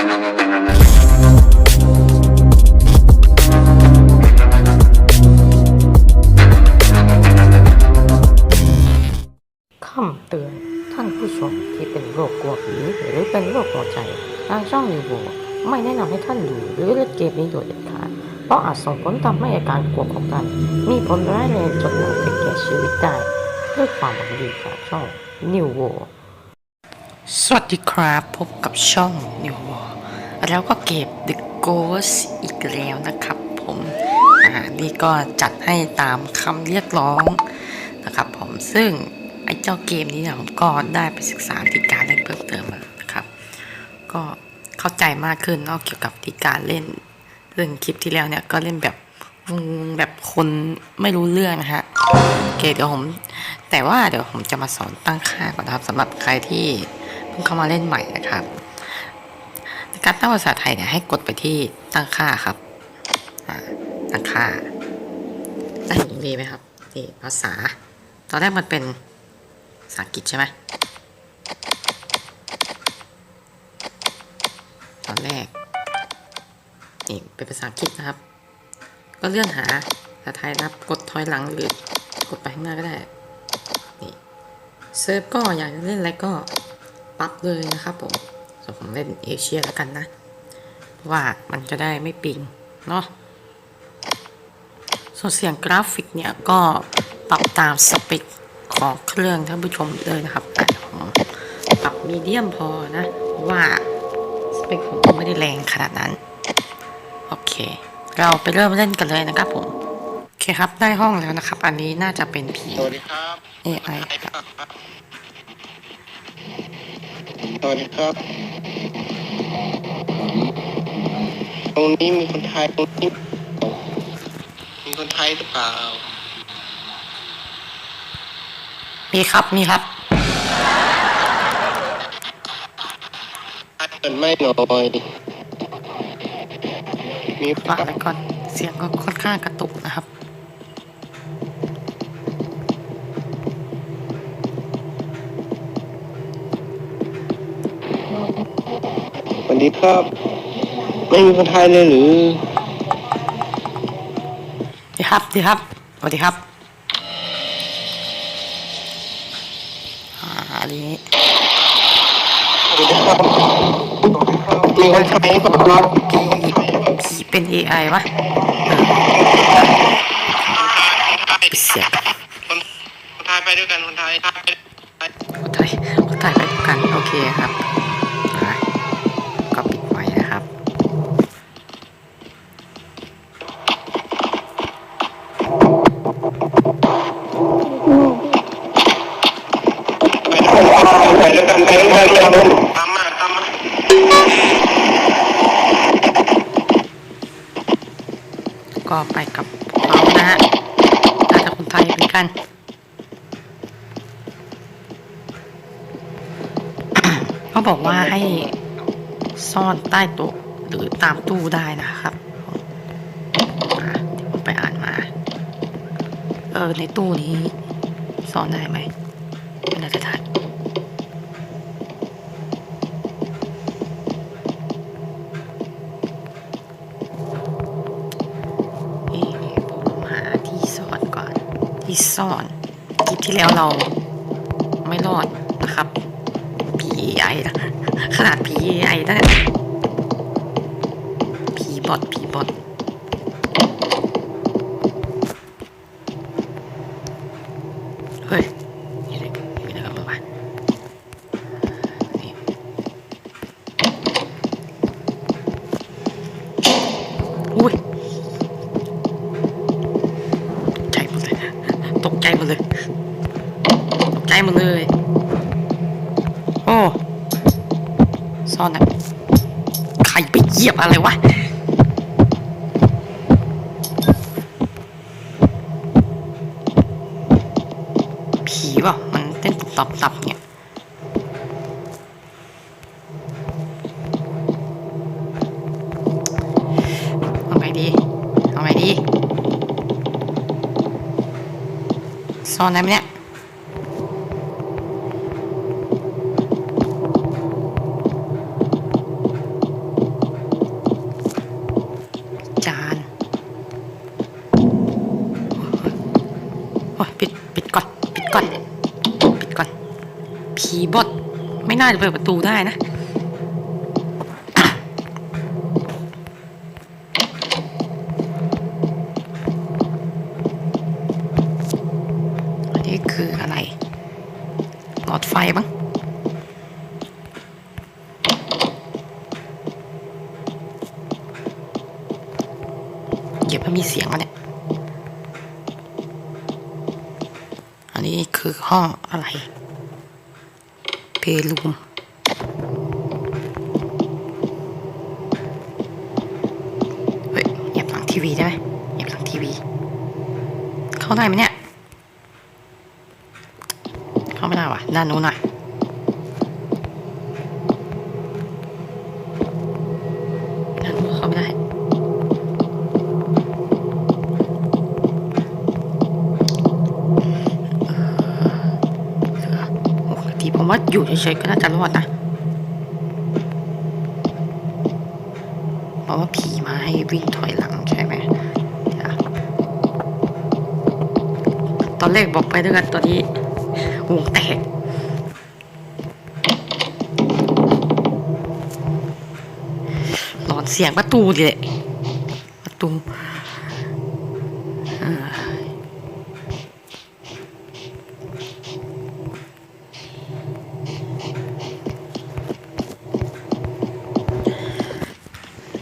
คำเตือน ท่านผู้ชมที่เป็นโรคกลัวผีหรือเป็นโรคหัวใจทางช่องรีโวไม่แนะนำให้ท่านดูหรือเล่นเกมนี้โดยเด็ดขาด เพราะอาจส่งผลทำให้อาการกลัวของท่านมีผลร้ายแรงจนนำถึงแก่ชีวิตได้ ด้วยความหวังดีจากช่องนิวโว สวัสดีครับ พบกับช่องนิวโวแล้วก็เก็บ The Ghost อีกแล้วนะครับผมอ่านี่ก็จัดให้ตามคำเรียกร้องนะครับผมซึ่งไอ้เจ้าเกมนี้เนี่ยผมก็ได้ไปศึกษาวิธีการเล่นเพิ่มเติมมานะครับ ก็เข้าใจมากขึ้นนอกเกี่ยวกับวิธีการเล่นซึ่งคลิปที่แล้วเนี่ยก็เล่นแบบงงแบบคนไม่รู้เรื่องนะฮะโอเคเดี๋ยวผม แต่ว่าเดี๋ยวผมจะมาสอนตั้งค่าก่อนนะครับสำหรับใครที่ เข้ามาเล่นใหม่นะครับการตั้งภาษาไทยเนี่ยให้กดไปที่ตั้งค่าครับตั้งค่าได้เห็นมีไหมครับนี่ภาษา ตอนแรกมันเป็นภาษาอังกฤษใช่ไหมตอนแรกนี่เป็นภาษาอังกฤษนะครับ ก็เลื่อนหาภาษาไทยนะครับกดถอยหลังหรือกดไปข้างหน้าก็ได้นี่เซิร์ฟก็อยากเล่นอะไรก็ ปรับเลยนะครับผมส่วนผมเล่นเอเชียแล้วกันนะ เพราะว่ามันจะได้ไม่ปิงเนาะส่วนเสียงกราฟิกเนี่ยก็ปรับตามสเปคของเครื่องท่านผู้ชมเลยนะครับอะผมปรับมีเดียมพอนะเพราะว่าสเปคผมก็ไม่ได้แรงขนาดนั้น โอเค เราไปเริ่มเล่นกันเลยนะครับผม โอเคครับได้ห้องแล้วนะครับ อันนี้น่าจะเป็นผีสวัสดีครับ AI ครับ สวัสดีครับตรงนี้มีคนไทยตรงนี้มีคนไทยหรือเปล่า มีครับมีครับเปิดไม่หน่อย มีฝากไว้ก่อน เสียงก็ค่อนข้างกระตุกนะครับ วัสดีครับไม่มีคนไทยเลยหรือดีครับดีครับสวัสดีครับอ่าอันนี้สวัสดีครับมีคนไทยหรือเปล่าครับผีเป็น AI วะเออปิดเสียงคนคนไทยไปด้วยกันคนไทยคนไทยคนไทยไปด้วยกัน โอเคครับ ไปกับเรานะฮะน่าจะคนไทยเหมือนกัน เขาบอกว่าให้ซ่อนใต้โต๊ะหรือตามตู้ได้นะครับอะเดี๋ยวผมไปอ่านมา เออ ในตู้นี้ซ่อนได้ไหมไม่น่าจะทันผมหาที่ซ่อนก่อนีซ่อนคลิปที่แล้วเราไม่รอดนะครับ PAI ขนาด PAI นะผีบอท p บอทเฮ้ยมีอะไรมีอะไรกันบ้างวะนี่อุ้ยใจหมดเลย ตกใจหมดเลย ตกใจหมดเลย โอ้ ซ่อนนะใครไปเหยียบอะไรวะผีเปล่ามันเต้นตับตับเนี่ยเอาไงดีเอาไงดีซ่อนได้ไหมเนี่ย ปิดปิดก่อนปิดก่อนปิดก่อนผีบดไม่น่าจะเปิดประตูได้นะอันนี้คืออะไรหลอดไฟบ้างเหยียบแล้มีเสียงวะเนี่ย นี้คือห้องอะไร เพลูมเฮ้ยเหยียบหลังทีวีได้ไหมเหยียบหลังทีวี เข้าได้ไหมเนี่ย เข้าไม่ได้ว่ะด้านนู้นหน่อยานนู้นเข้าไม่ได้ หกนาทีผม ว่าอยู่เฉยๆก็น่าจะรอดนะเพราะว่าผีมาให้วิ่งถอยหลังใช่ไหมตอนแรกบอกไปด้วยกันตอนนี้วงแตกหลอนเสียงประตูดิแหละประตูอ่า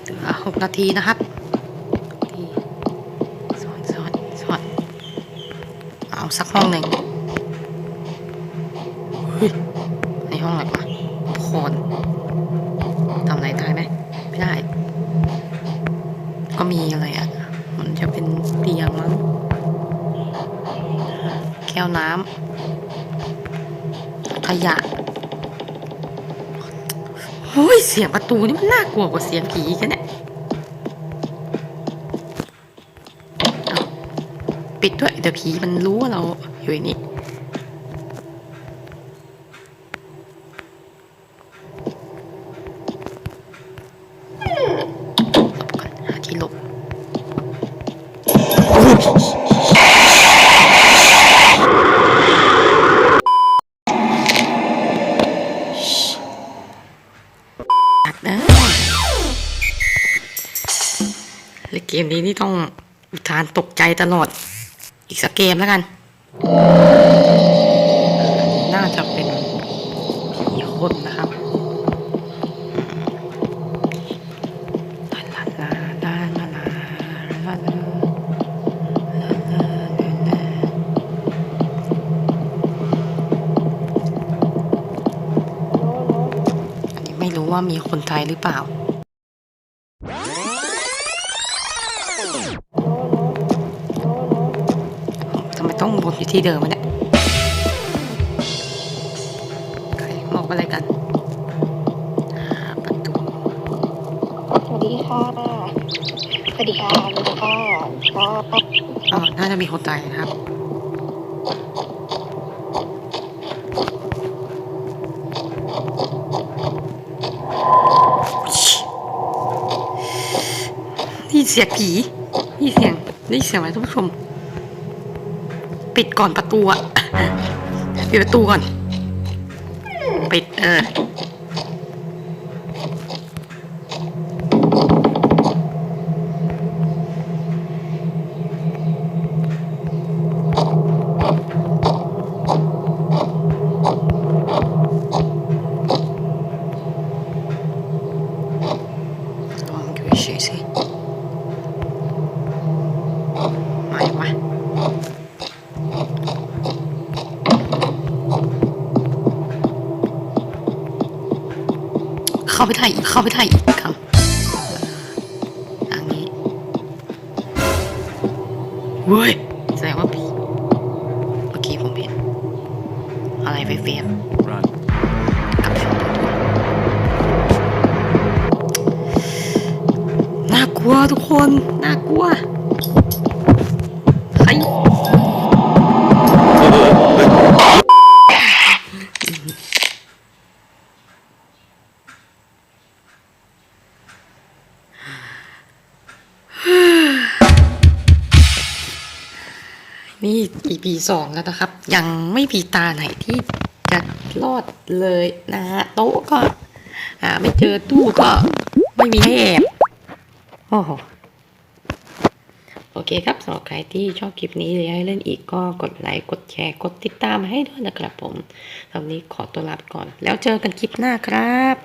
เหลือหก นาทีนะครับสอนสอนสอนเอาสักห้องหนึ่งเฮ้ยในห้องอะไรวะโคนทำอะไรได้ไหมไม่ได้ ก็มีอะไรอะ มันจะเป็นเตียงมั้ง แก้วน้ำขยะโอ้ยเสียงประตูนี่มันน่ากลัวกว่าเสียงผีกันเนี่ยเอา ปิดด้วยเดี๋ยวผีมันรู้ว่าเราอยู่ในนี้หลบก่อนหาที่หลบอัดนะเล่นเกมนี้นี่ต้องอุทานตกใจตลอด อีกสักเกมแล้วกัน น่าจะเป็นผีคนนะครับไม่รู้ว่ามีคนไทยหรือเปล่า องวนอยู่ที่เดิมวะเนี่ยใครมองอะไรกันหาประตูสวัสดีค่ะสวัสดีค่ะสวัสดีค่ะก็อ๋อน่าจะมีคนตายนะครับนี่เสียงผีนี่เสียงนี่เสียงอะไรท่านผู้ชม ปิดก่อนประตูอะปิดประตูก่อน ปิดเออ ลองดูเฉยๆสิมาอีกวะเข้าไปได้อีก เข้าไปได้อีกครับอันนี้เว้ยแสดงว่าผีเมื่อกี้ผมเห็น อะไรไปเฟียๆกลับไปดูน่ากลัวทุกคน น่ากลัว EP สองแล้วนะครับ ยังไม่มีตาไหนที่จะรอดเลยนะฮะโต๊ะก็หาไม่เจอตู้ก็ไม่มีให้แอบโอ้โหโอเคครับสำหรับใครที่ชอบคลิปนี้หรือยากให้เล่นอีกก็กดไลค์กดแชร์ กดติดตามให้ด้วยนะครับผมตอนนี้ขอตัวลาไปก่อน แล้วเจอกันคลิปหน้าครับ